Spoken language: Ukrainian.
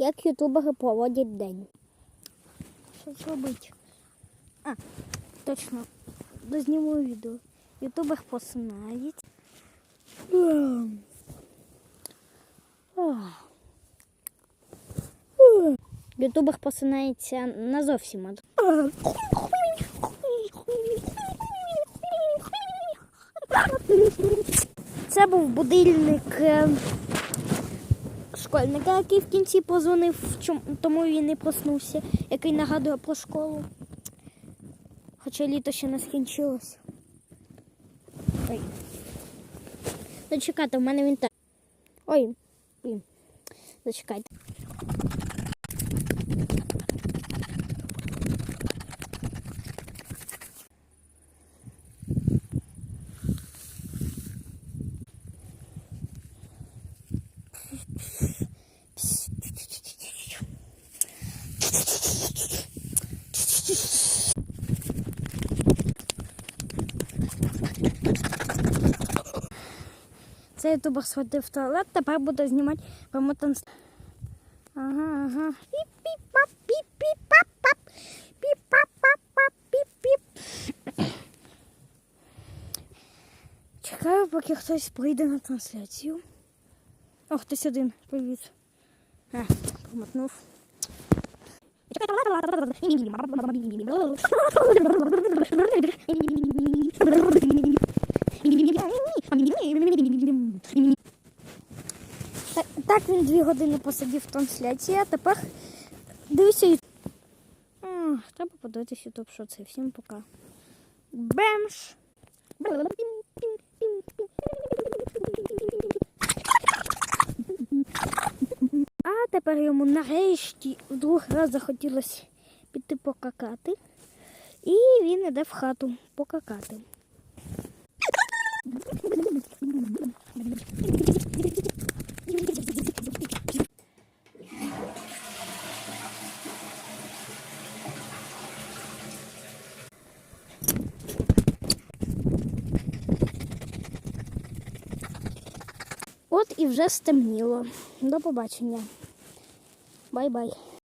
як ютубери проводять день. Що зробити? А, точно. Дозніму відео. Ютубер посинають. Ютубер посинається на зовсім. Це був будильник е, школьника, який в кінці позвонив, тому він і проснувся, який нагадує про школу. Хоча літо ще не скінчилось. Ой. Зачекайте, в мене він так. Ой, блін. Зачекайте. Це ютубер сходив в туалет, тепер буде знімати промотан. Ага, ага. Піп-піп-пап, піп-піп-пап-пап. Піп-пап-пап-пап, піп-піп. Чекаю, поки хтось прийде на трансляцію. О, хтось один. Привіт. А, промотнув. Так, так він дві години посидів в трансляції, а тепер дивися. А, Треба подивитися ютуб, що це. Всім пока. Бемш! А тепер йому нарешті в другий раз захотілося піти покакати. І він іде в хату покакати. От і вже стемніло. До побачення. Bye bye.